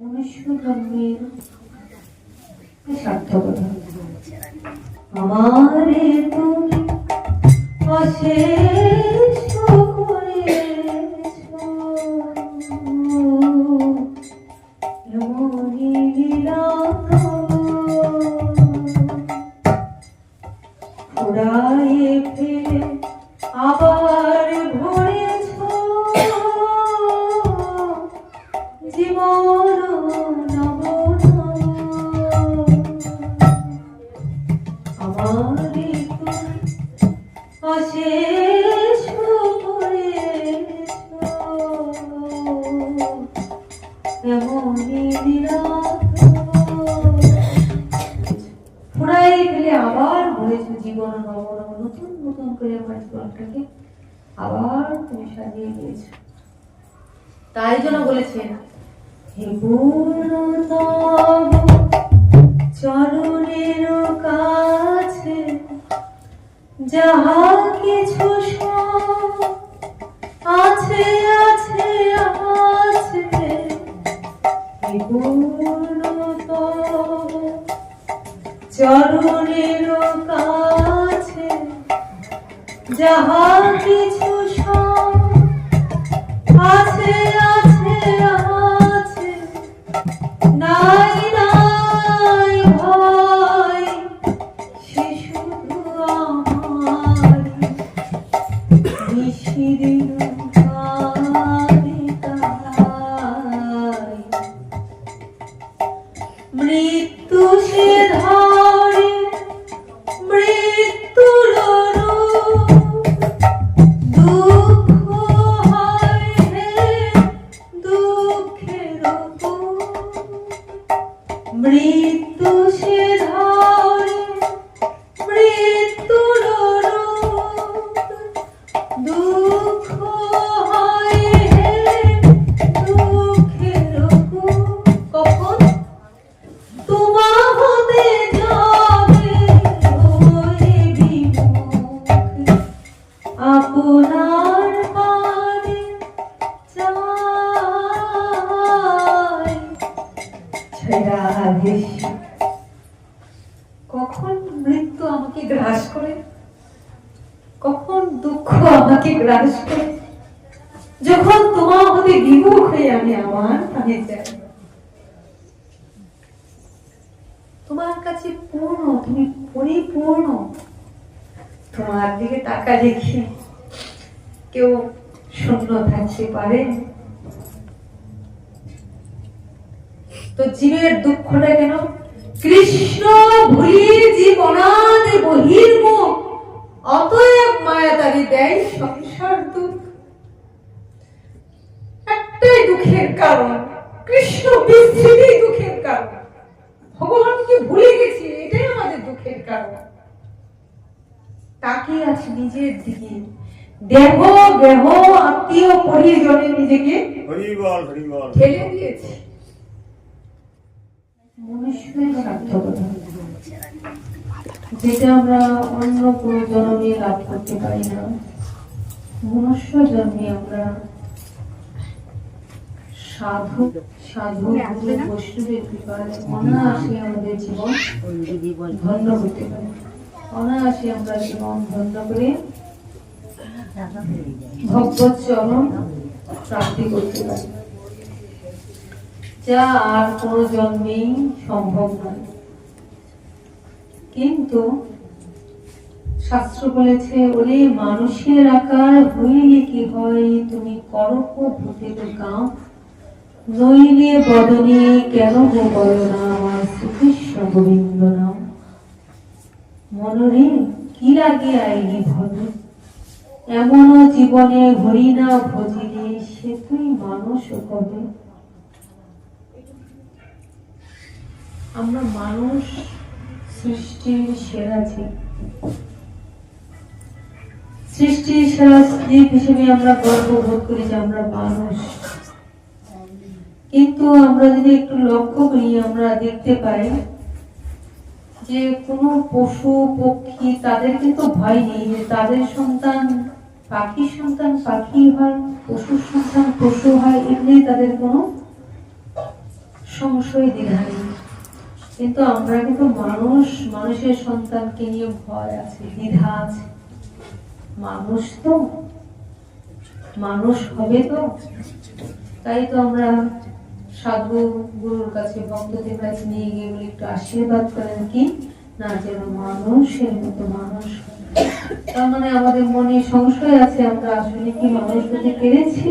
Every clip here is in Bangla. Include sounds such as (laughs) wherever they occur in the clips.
মনুষ্য আমারে তুমি অশেষ করেছ ফুরাই ফেলে আবার জীবন নতুন নতুন করে আমার জীবনটাকে আবার তুমি সাজিয়ে তাই জন্য বলেছেন হে পূর্ণতম চরণের কাছে যাহা কিছু আছে আছে আছে। পূর্ণতম চরণের কাছে যাহা কিছু আছে আছে আছে। নাই নাই ভয় শুধু আমার নিশিদিন কখন মৃত্যু আমাকে গ্রাস করে? কখন দুঃখ আমাকে গ্রাস করে? যখন তোমার বিমুখ হয়ে আমি আমার প্রাণে যাই তোমার কাছে পূর্ণ, তুমি পরিপূর্ণ। তোমার দিকে তাকা দেখে কেউ শূন্য থাকতে পারে তো জীবের দুঃখটা কেন? কৃষ্ণ জীবনাদে বহির্মুখ অতএব মায়া তারি দেয় সংসার দুঃখ। একটাই দুঃখের কারণ কৃষ্ণ বিস্মৃতি দুঃখের কারণ। ভগবানকে ভুলে গেছি? এটাই আমাদের দুঃখের কারণ। তাকিয়ে আছে নিজের দিকে দেহ দেহ আত্মীয় পরিজনে নিজেকে ঠেলে দিয়েছে। মনুষ্যের সার্থকতা যেটা আমরা অন্য কোনো জন্মে লাভ করতে পারি না। মনুষ্য জন্মে আমরা সাধু সাধু গুরু বৈষ্ণবের কৃপায় অনায়াসে আমাদের জীবন ধন্য হতে পারে। অনায়াসে আমরা জীবন ধন্য করে ভগবত চরণ প্রাপ্তি করতে পারি। যা আর কোনো জন্মেই সম্ভব নয়। কিন্তু শাস্ত্র বলেছে ওরে মানুষের আকার হইলে কি হয়? তুমি করক ভূতের গাঁ নইলে বদনে কেন বলো না? আমার শ্রীকৃষ্ণ গোবিন্দ নাম। মনরে কি লাগে আইনি ভবে এমন জীবনে হরিনা ভজিলে সে তুই মানুষ কবে? আমরা মানুষ সৃষ্টির সেরা জীব। সৃষ্টির সেরা জীব হিসেবে আমরা গর্ববোধ করি যে আমরা মানুষ। কিন্তু আমরা যদি একটু লক্ষ্য করি, আমরা দেখতে পাই যে কোনো পশু, পক্ষী তাদের কিন্তু ভয় নেই, যে তাদের সন্তান পাখির সন্তান পাখি হয়, পশুর সন্তান পশু হয়, এমনি তাদের কোনো সংশয় দ্বিধায় কিন্তু আমরা কিন্তু মানুষ, মানুষের সন্তানকে নিয়ে ভয় আছে, দ্বিধা আছে। মানুষ তো, মানুষ হবে তো। তাই তো আমরা সাধু গুরুর কাছে, ভক্তদের কাছে নিয়ে গিয়ে বলি, একটু আশীর্বাদ করেন কি? না, যেন মানুষের মতো মানুষ তার মানে আমাদের মনে সংশয় আছে, আমরা আসলে কি মানুষ হতে পেরেছি?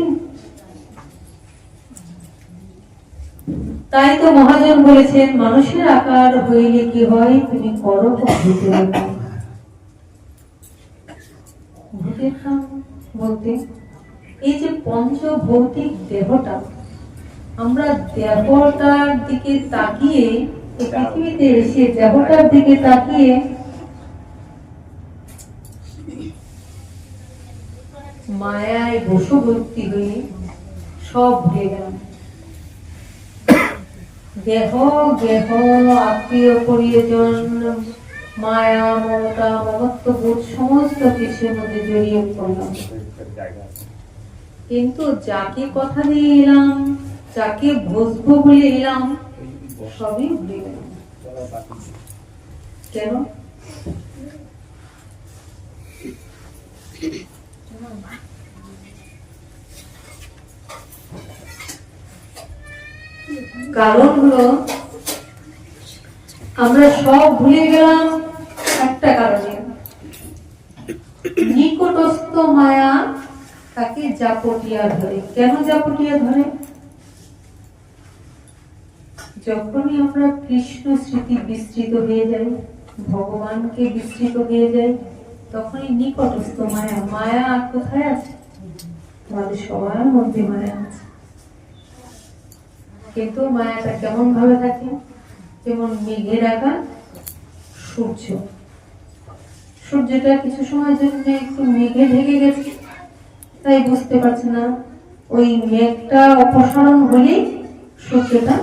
তাই তো মহাজন বলেছেন, মানুষের আকার হইলে কি হয়, তুমি করো ভূতের কাম। বলতে, এই যে পঞ্চ ভৌতিক দেহটা, আমরা দেহটার দিকে তাকিয়ে পৃথিবীতে এসে দেহটার দিকে তাকিয়ে, মায়ায় বশবর্তী হয়ে সব ভুলে গেলাম দেহ, গেহ, আত্মীয় মায়া, মমতা, মমত্ব, বোধ, সমস্ত কিছুর মধ্যে জড়িয়ে পড়লাম কিন্তু যাকে কথা দিয়ে এলাম, যাকে বসবো বলে এলাম, সবই ভুলে গেলাম। কেন? (laughs) কারণ হলো আমরা সব ভুলে গেলাম একটা কারণে। নিকটস্থ মায়া তাকে জাপটিয়া ধরে। কেন জাপটিয়া ধরে? যখনই আমরা কৃষ্ণ স্মৃতি বিস্তৃত হয়ে যাই, ভগবানকে বিস্তৃত হয়ে যাই, তখনই নিকটস্থ মায়া মায়া কোথায় আছে? আমাদের সবার মধ্যে মায়া আছে। কিন্তু মায়াটা কেমন ভাবে থাকে? যেমন মেঘের আকার সূর্য। সূর্যটা কিছু সময়ের জন্য একটু মেঘে ঢেকে গেছে তাই বুঝতে পারছে না। ওই মেঘটা অপসারণ হলেই সূর্যটা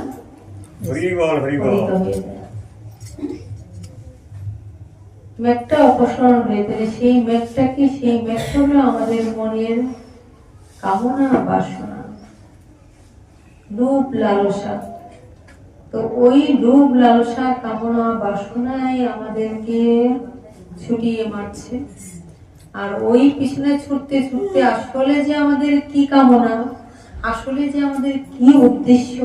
মেঘটা অপসারণ হয়ে গেলে সেই মেঘটা কি? সেই মেঘটা হলো আমাদের মনের কামনা বাসনা। রূপ লালসা। তো ওই রূপ লালসা কামনা বাসনাই আমাদেরকে ছুটিয়ে মারছে। আর ওই পিছনে ছুটতে ছুটতে আসলে যে আমাদের কি কামনা, আসলে যে আমাদের কি উদ্দেশ্য,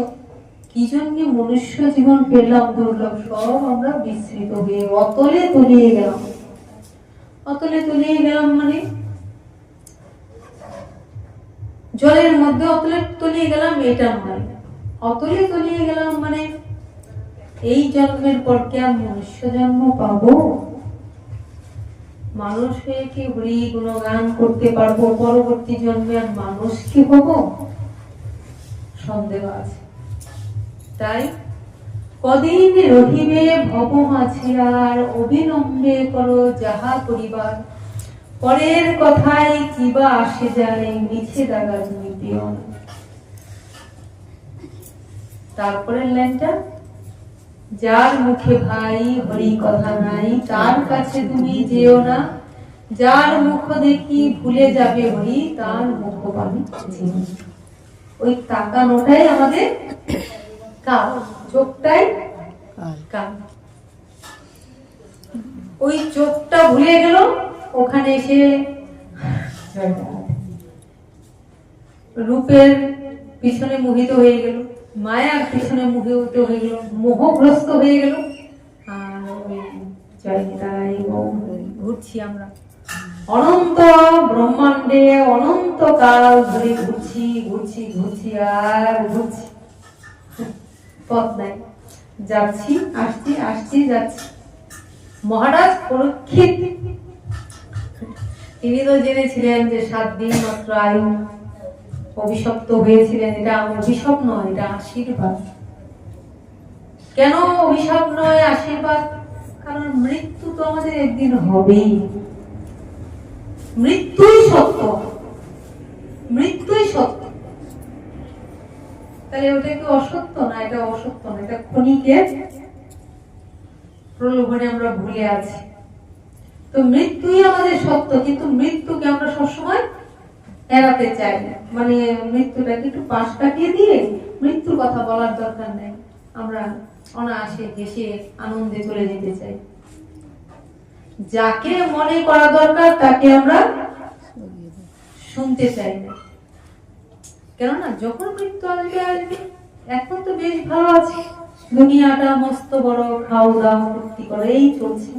কি জন্য মনুষ্য জীবন পেলাম দুর্লভ, সব আমরা বিস্মৃত হয়ে অতলে তলিয়ে গেলাম। অতলে তলিয়ে গেলাম মানে জলের মধ্যে অতলে তলিয়ে গেলাম, এটা নয় অতলে তলিয়ে গেলাম মানে এই জন্মের পর কি আর মনুষ্য জন্ম পাবো? মানুষ হয়ে কি হরি গুণগান করতে পারব? পরবর্তী জন্মে আর মানুষ কি হব? সন্দেহ আছে। তাই কদিন রহিবে ভব মাঝে আর অবিলম্বে করো যাহা করিবার। পরের কথায় কিবা আসে যায় মিছে দাগার নিপিয়ন তারপরের লাইনটা যার মুখে ভাই হরি কথা নাই তার কাছে তুমি যেও না। যার মুখ দেখি ভুলে যাবে হরি তার মুখ পাবি। ওই তাকানোটাই আমাদের কাল চোখটাই কাল। ওই চোখটা ভুলে গেল ওখানে এসে রূপের পিছনে মোহিত হয়ে গেল, মায়ার পিছনে মোহিত হয়ে গেল, মোহগ্রস্ত হয়ে গেল। ঘুরছি আমরা। অনন্ত ব্রহ্মাণ্ডে ধরে ঘুরছি ঘুরছি ঘুরছি আর ঘুরছি। পথ নাই। যাচ্ছি, আসছি আসছি, যাচ্ছি। মহারাজ পরীক্ষিত। তিনি তো জেনেছিলেন যে সাত দিন মাত্র আয়ু অভিশপ্ত হয়েছিলেন, এটা অভিশাপ নয়, এটা আশীর্বাদ। কেন অভিশাপ নয়, আশীর্বাদ? কারণ মৃত্যু তো আমাদের একদিন হবেই। মৃত্যুই সত্য। মৃত্যুই সত্য। তাহলে ওটা কি অসত্য না এটা অসত্য না? এটা ক্ষণিকের প্রলোভনে আমরা ভুলে আছি। তো মৃত্যুই আমাদের সত্য, কিন্তু মৃত্যুকে আমরা সবসময় এড়াতে চাই না। মানে মৃত্যুটাকে একটু পাশ কাটিয়ে দিয়ে মৃত্যুর কথা বলার দরকার নেই। আমরা অনায়াসে হেসে আনন্দে চলে যেতে চাই। যাকে মনে করা দরকার, তাকে আমরা শুনতে চাই না। কেননা, যখন মৃত্যু আসবে আসবে। এখন তো বেশ ভালো আছে। দুনিয়াটা মস্ত বড় খাও দাও ফুর্তি করে এই চলছে।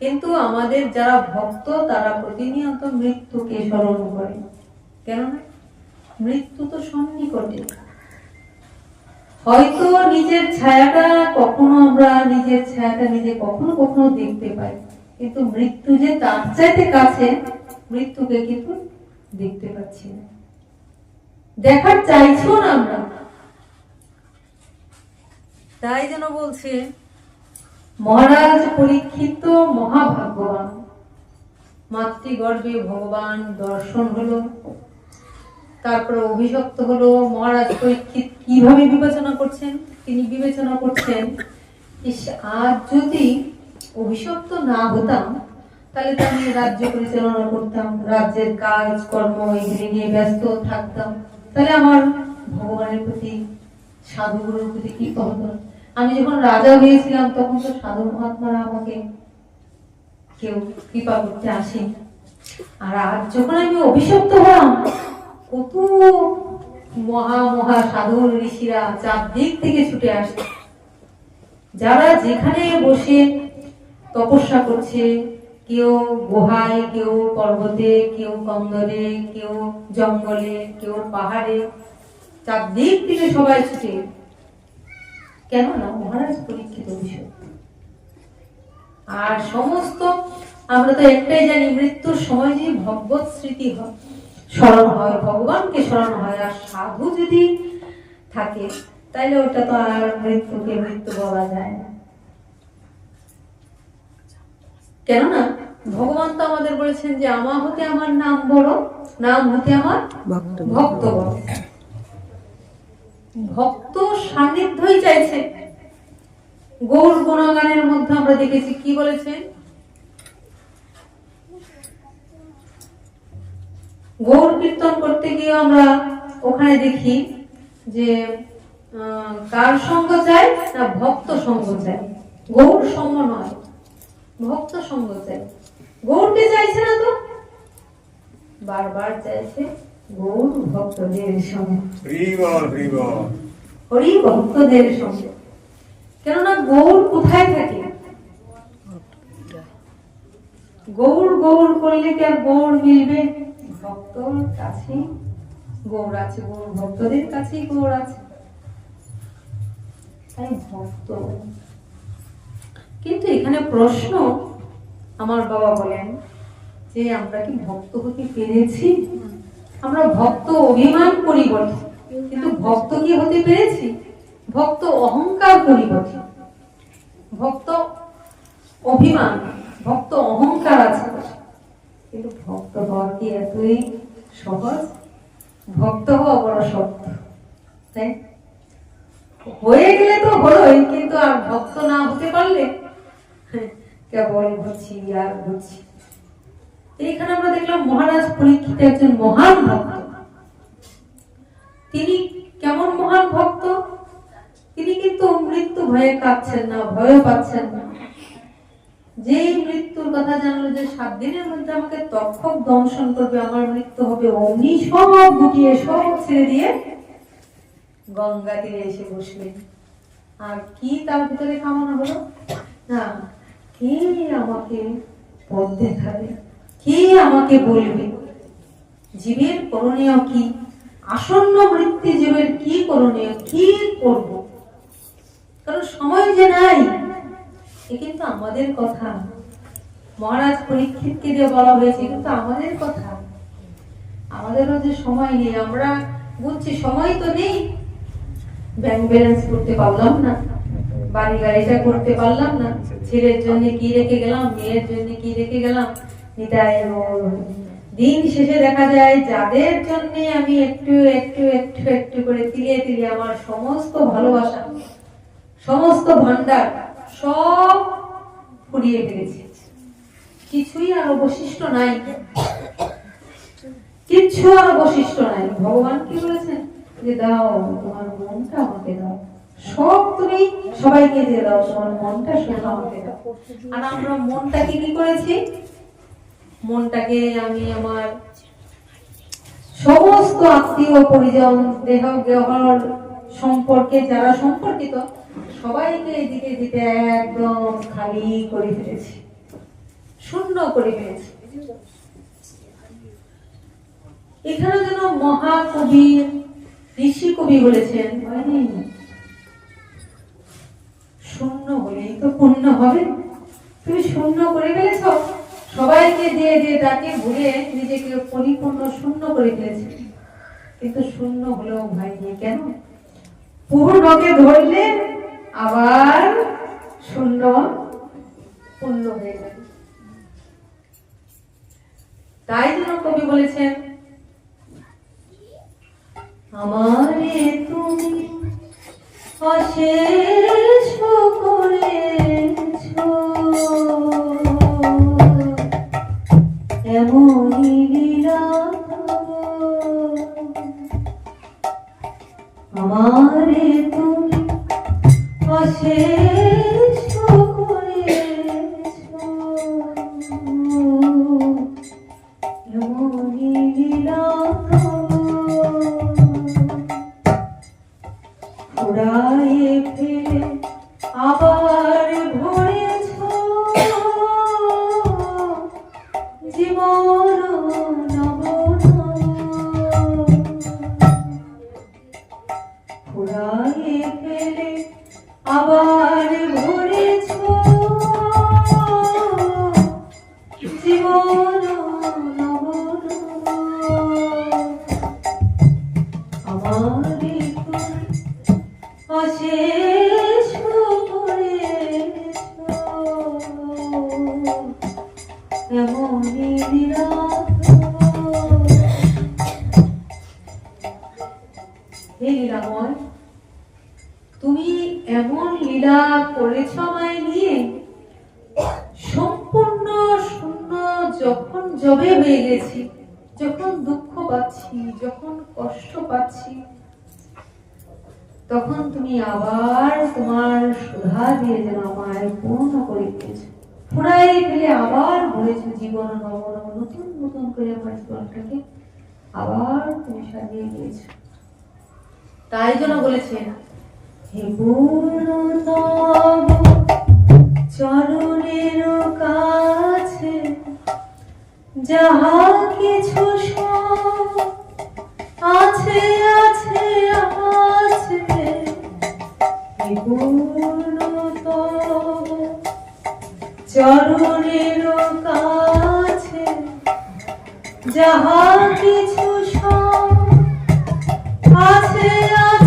কিন্তু আমাদের যারা ভক্ত, তারা প্রতিনিয়ত মৃত্যুকে স্মরণ করে। কেননা মৃত্যু তো সন্নিকটে। হয়তো নিজের ছায়াটা কখনো আমরা নিজের ছায়াটা নিজে কখনো কখনো দেখতে পাই, কিন্তু মৃত্যু যে তার চাইতে কাছে, মৃত্যুকে কিন্তু দেখতে পাচ্ছি না। দেখার চাইছিও না আমরা। তাই যেন বলছে মহারাজ পরীক্ষিত মহাভাগ্যবান। মাতৃগর্ভে ভগবান দর্শন হলো। তারপরে অভিশপ্ত হলো, মহারাজ পরীক্ষিত কীভাবে বিবেচনা করছেন? তিনি বিবেচনা করছেন আজ যদি অভিশপ্ত না হতাম, তাহলে তো আমি রাজ্য পরিচালনা করতাম, রাজ্যের কাজ, কর্ম, এগুলি নিয়ে ব্যস্ত থাকতাম। তাহলে আমার ভগবানের প্রতি, সাধুগুরুর প্রতি কি হতো আমি যখন রাজা হয়েছিলাম, তখন তো সাধু মহাত্মারা আমাকে কেউ কৃপা করতে আসেনি। আর আজ যখন আমি অভিশপ্ত হলাম, কত মহা মহা সাধু ঋষিরা চারদিক থেকে ছুটে আসে যারা যেখানে বসে তপস্যা করছে, কেউ গুহায়, কেউ পর্বতে, কেউ কন্দরে কেউ জঙ্গলে, কেউ পাহাড়ে চারদিক থেকে সবাই ছুটে কেন না মহারাজ পরীক্ষিত বিষয়। আর সমস্ত আমরা তো একটাই জানি মৃত্যুর সময় যে ভগবত স্মৃতি হয় স্মরণ হয় ভগবানকে স্মরণ হয় আর সাধু যদি থাকে তাহলে ওটা তো আর মৃত্যুকে মৃত্যু বলা যায় না। কেননা ভগবান তো আমাদের বলেছেন যে আমা হতে আমার নাম বড় নাম হতে আমার ভক্ত ভক্ত বড়। ভক্ত সান্নিধ্যই চাইছে। গৌর গুণগানের মধ্যে আমরা দেখেছি, কি বলেছেন গৌর কীর্তন করতে গিয়ে আমরা ওখানে দেখি যে কার সঙ্গ চাই না ভক্ত সঙ্গ চাই গৌর সঙ্গ নয়, ভক্ত সঙ্গ চাই গৌরকে চাইছে না তো? বারবার চাইছে। গৌর ভক্তদের সঙ্গে। হরি ভক্তদের সঙ্গে। কেননা গৌর কোথায় থাকে? গৌর গৌর করলে কি আর গৌর মিলবে? ভক্তর কাছে গৌর আছে গৌর ভক্তদের কাছেই গৌর আছে। তাই ভক্ত। কিন্তু এখানে প্রশ্ন আমার বাবা বলেন যে আমরা কি ভক্ত হতে পেরেছি? আমরা ভক্ত অভিমান করি বটে। কিন্তু ভক্ত কি হতে পেরেছি? ভক্ত অহংকার করি বটে। ভক্ত অভিমান, ভক্ত অহংকার আছে কিন্তু ভক্ত হওয়া কি এতই সহজ? ভক্ত হওয়া বড় শক্ত, তাই? হয়ে গেলে তো হলোই, কিন্তু আর ভক্ত না হতে পারলে কেবল ঘুরছি আর ঘুরছি এইখানে আমরা দেখলাম মহারাজ পরীক্ষিত একজন মহান ভক্ত। তিনি কেমন মহান ভক্ত? তিনি কিন্তু মৃত্যু ভয়ে কাঁদছেন না ভয় পাচ্ছেন না। যেই মৃত্যুর কথা জানলো যে সাত দিনের মধ্যে আমাকে তক্ষক দংশন করবে, আমার মৃত্যু হবে অমনি সব গুটিয়ে সব ছেড়ে দিয়ে গঙ্গা তীরে এসে বসলেন। আর কি তার ভিতরে কামনা হলো না, কে আমাকে পথ দেখাবে? কে আমাকে বলবে? জীবের করণীয় কি? আসন্ন মৃত্যু জীবের কি করণীয়? কি করব? কারণ সময় যে নাই, এ কিন্তু আমাদের কথা। মহারাজ পরীক্ষিতকে দিয়ে বলা হয়েছে কিন্তু আমাদের কথা। আমাদেরও যে সময় নেই, আমরা বুঝছি সময় তো নেই। ব্যাংক ব্যালেন্স করতে পারলাম না, বাড়ি গাড়িটা করতে পারলাম না। ছেলের জন্য কি রেখে গেলাম, মেয়ের জন্য কি রেখে গেলাম? গৌর। দিন শেষে দেখা যায় যাদের জন্য আমি একটু একটু একটু একটু করে আমার সমস্ত ভালোবাসা, সমস্ত ভান্ডার সব ফুরিয়ে ফেলেছি কিছুই আর অবশিষ্ট নাই। কিচ্ছু আর অবশিষ্ট নাই। ভগবান কি বলেছেন? যে দাও, তোমার মনটা আমার কবি সবাইকে দিয়ে দাও, তোমার মনটা আমাকে দাও। আর আমরা মনটাকে কি করেছি? মনটাকে আমি আমার সমস্ত আত্মীয় পরিজন, দেহ গহর সম্পর্কে, যারা সম্পর্কিত, সবাইকে এদিকে দিতে একদম খালি করে ফেলেছি। শূন্য করে ফেলেছি। এখানে যেন মহাকবি ঋষি কবি বলেছেন শূন্য হলেই তো পূর্ণ হবে। তুমি শূন্য করে ফেলেছ। সবাইকে দিয়ে দিয়ে তাকে ভুলে নিজেকে পরিপূর্ণ শূন্য করে ফেলেছে। কিন্তু শূন্য হলেও হয়নি কেন? পূর্ণকে ধরলে আবার শূন্য পূর্ণ হয়ে যাবে। তাই জন্য কবি বলেছেন, আমারে তুমি অশেষ করেছ আমারে তুমি অশেষ করেছ তুমি এমন লীলা করেছ আমায় নিয়ে? সম্পূর্ণ শূন্য যখন জবে হয়ে গেছি যখন দুঃখ পাচ্ছি, যখন কষ্ট পাচ্ছি, তখন তুমি আবার তোমার সুধা দিয়ে যেন আমায় পূর্ণ করে দিয়েছ। ফুরাই ফেলে আবার বলেছ জীবন নব নতুন নতুন করে আমার জীবনটাকে আবার তুমি সাজিয়ে দিয়েছ। তাই জন্য বলেছে চরণের কাছে যাহা কিছু আছে আছে আছে। চরণের কাছে যাহা কিছু আছে আছে।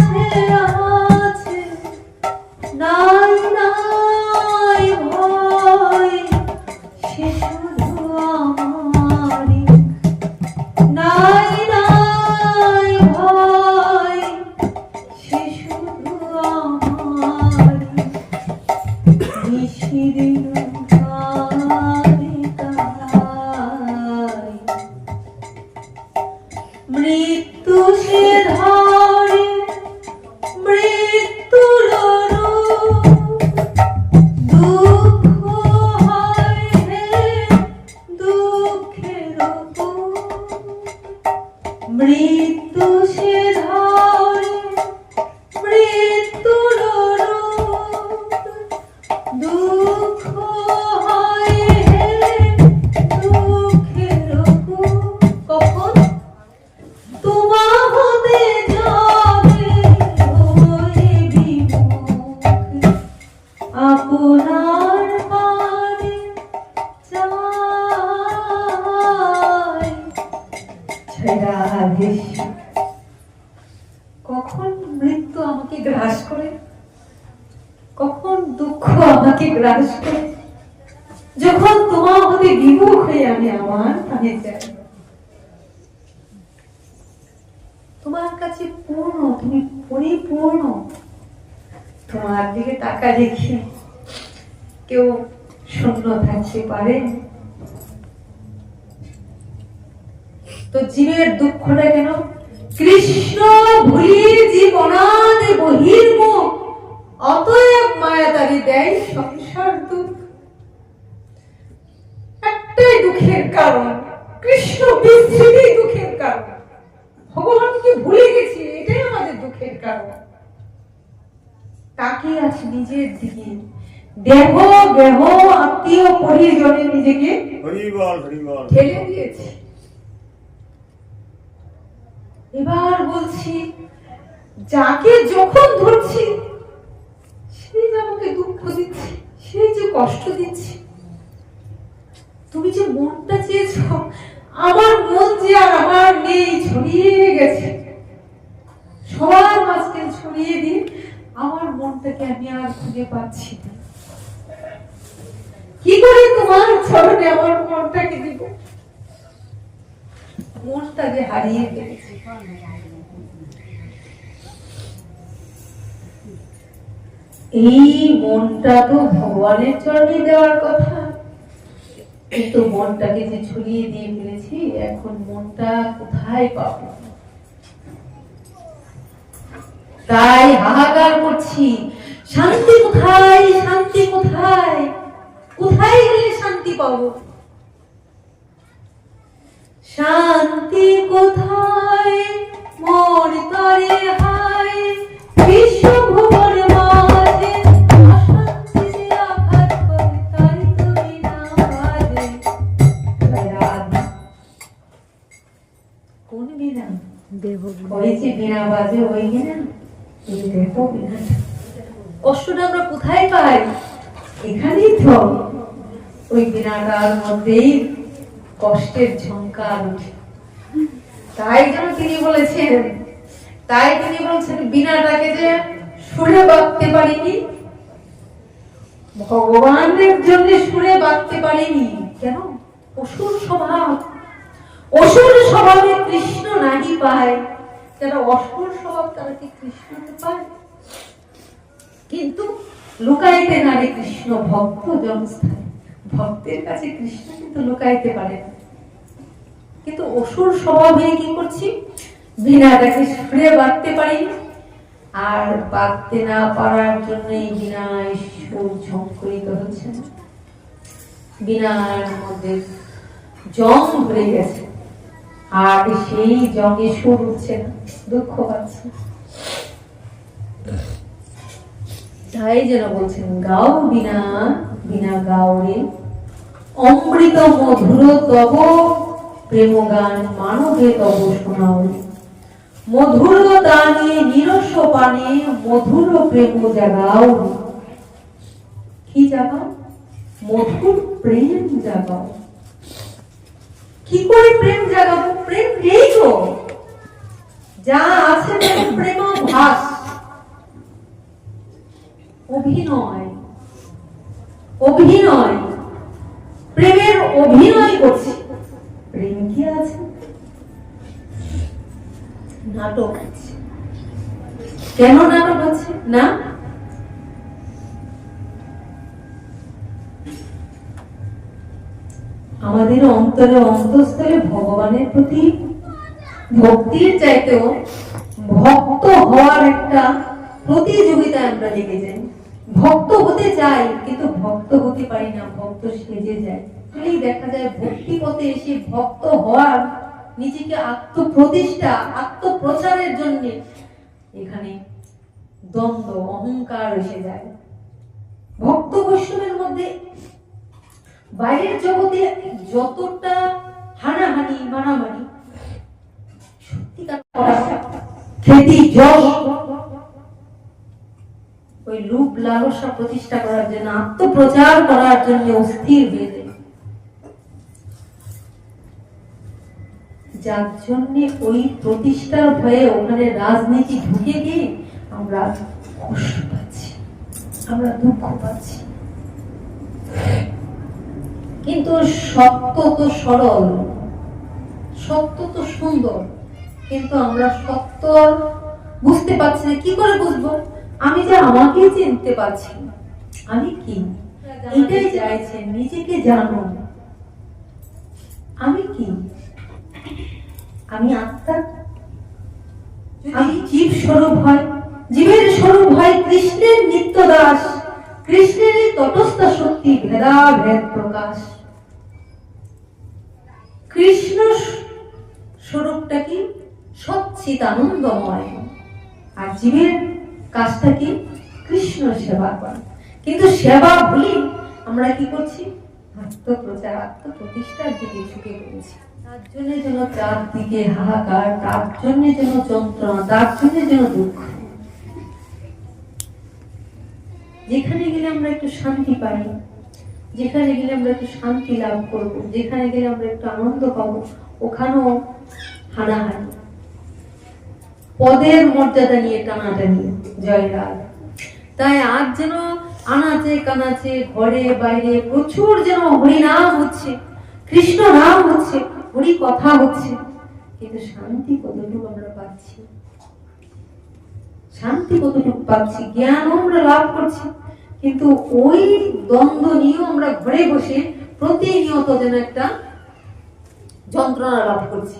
মৃত্যু কাছে পূর্ণ, তুমি পরিপূর্ণ। তোমার দিকে টাকা দেখে কেউ শূন্য থাকতে পারে। তো জীবের দুঃখটা কেন? কৃষ্ণ ভুলির জীবনাদ বহির্মুখ, অতএব এই সংসার দুঃখ। একটাই দুঃখের কারণ, কৃষ্ণ বিস্মৃতি দুঃখের কারণ ভগবানকে ভুলে গেছি এটাই আমাদের দুঃখের কারণ তাকিয়ে আছে নিজের দিকে। দেহ দেহ আত্মীয় পরিজনে নিজেকে ঠেলে দিয়েছি। এবার বলছি যাকে যখন ধরছি সেই যে আমাকে দুঃখ দিচ্ছে সেই যে কষ্ট দিচ্ছে। তুমি যে মনটা চেয়েছ আমার মন যে আর আমার নেই ছড়িয়ে গেছে। সবার মাঝখানে ছড়িয়ে দিয়ে আমার মনটাকে আমি আর খুঁজে পাচ্ছি না। কি করে তোমার চরণে আমার মনটাকে দিব? মনটা যে হারিয়ে ফেলেছি। এই মনটা তো ভগবানের চরণে দেওয়ার কথা। কিন্তু মনটাকে যে ছড়িয়ে দিয়ে ফেলেছি, এখন মনটা কোথায় পাবো? তাই হাহাকার করছি। শান্তি কোথায়? শান্তি কোথায়? কোথায় গেলে শান্তি পাবো? শান্তি কোথায়? মন করে হায়। বিশ্বভুবন মাঝে অশান্তি যে আঘাত করে তাই তুমি না বাজে কোন বিনা? ওই যে বিনা বাজে ওই বিনা কষ্টটা কোথায় পাই? এখানেই তো। ওই বিনাটার মধ্যেই কষ্টের ঝঙ্কার তাই জন্য তিনি বলেছেন, তাই তিনি বলছেন, বিনাটাকে যে সুরে বাঁধতে পারিনি ভগবানের জন্য সুরে বাঁধতে পারিনি, কেন? অসুর স্বভাব। অসুর স্বভাবে কৃষ্ণ নাহি পায়। যারা অসুর স্বভাব, তারা কি কৃষ্ণকে পায় কিন্তু লুকাইতে নারে কৃষ্ণ ভক্ত জনস্থানে। ভক্তের কাছে কৃষ্ণ কিন্তু লুকাইতে পারে কিন্তু অসুর স্বভাবে কি করছি? বিনাটাকে সুরে বাঁধতে পারি আর বাঁধতে না পারার জন্যই বিনা সুর ঝঙ্করিত হচ্ছে বিনার মধ্যে জং ভরে গেছে। আর সেই জঙ্গে সুর উঠছে না, দুঃখ পাচ্ছে। তাই যেন বলছেন, গাও বিনা বিনা গাওরে অমৃত মধুর তব, প্রেম গান মানবে তব শোনাও মধুর দানে, নিরস পানে, মধুর প্রেম জাগাও কি জাগাও? মধুর প্রেম জাগাও। কি করে প্রেম জাগাবো? প্রেম নেই তো। যা আছে প্রেম ভাস অভিনয়। অভিনয়। প্রেমের অভিনয় করছি। প্রেম কি আছে? নাটক। কেন নাটক আছে? না? আমাদের অন্তরে, অন্তঃস্থলে ভগবানের প্রতি ভক্তির চাইতেও ভক্ত হওয়ার একটা প্রতিযোগিতায় আমরা লেগে যাই ভক্ত হতে চাই, কিন্তু ভক্ত হতে পারি না, ভক্ত সেজে যায়। তাহলেই দেখা যায় ভক্তি পথে এসে ভক্ত হওয়ার নিজেকে আত্মপ্রতিষ্ঠা, আত্মপ্রচারের জন্য এখানে দ্বন্দ্ব, অহংকার এসে যায়। ভক্ত বৈষ্ণবের মধ্যে বাইরের জগতে যতটা হানাহানি, মারামারি, সত্যিকার ওই লুপ লালসা প্রতিষ্ঠা করার জন্য, আত্মপ্রচার করার জন্য অস্থির হয়ে যায়। যার জন্য ওই প্রতিষ্ঠার ভয়ে ওখানে রাজনীতি ঢুকে গিয়ে আমরা কষ্ট পাচ্ছি, আমরা দুঃখ পাচ্ছি। কিন্তু সত্য তো সরল, সত্য তো সুন্দর, কিন্তু আমরা সত্য বুঝতে পারছি না, কি করে বুঝব? আমি যে আমাকে চিনতে পারছি আমি কি? এটাই চাইছে নিজেকে জানো, আমি কি? আমি আত্মা? আমি জীব স্বরূপ হয়, জীবের স্বরূপ হয় কৃষ্ণের নিত্য দাস কৃষ্ণের তটস্থ শক্তি ভেদাভেদ প্রকাশ। কৃষ্ণ স্বরূপটা কি? সচ্চিত আনন্দময়। আর জীবের কাজটা কি? কৃষ্ণ সেবা করা। কিন্তু সেবা ভুলি আমরা কি করছি? আত্মপ্রচার, আত্মপ্রতিষ্ঠার দিকে ঝুঁকে পড়েছি। তার জন্য যেন চারদিকে হাহাকার, তার জন্য যেন যন্ত্রণা, তার জন্য যেন দুঃখ। যেখানে গেলে আমরা একটু শান্তি পাই। যেখানে গেলে আমরা একটু শান্তি লাভ করব, যেখানে গেলে আমরা একটু আনন্দ পাবো, ওখানেও হানাহানি। পদের মর্যাদা নিয়ে টানাটানি জয়রাগ তাই আজ যেন আনাচে কানাচে ঘরে বাইরে প্রচুর যেন হরি হরিনাম হচ্ছে, কৃষ্ণ নাম হচ্ছে, হরি কথা হচ্ছে, কিন্তু শান্তি কতটুকু আমরা পাচ্ছি? শান্তি কতটুকু পাচ্ছি? জ্ঞান আমরা লাভ করছি। কিন্তু ওই দ্বন্দ্ব নিয়েও আমরা ঘরে বসে প্রতিনিয়ত যেন একটা যন্ত্রণা লাভ করছি।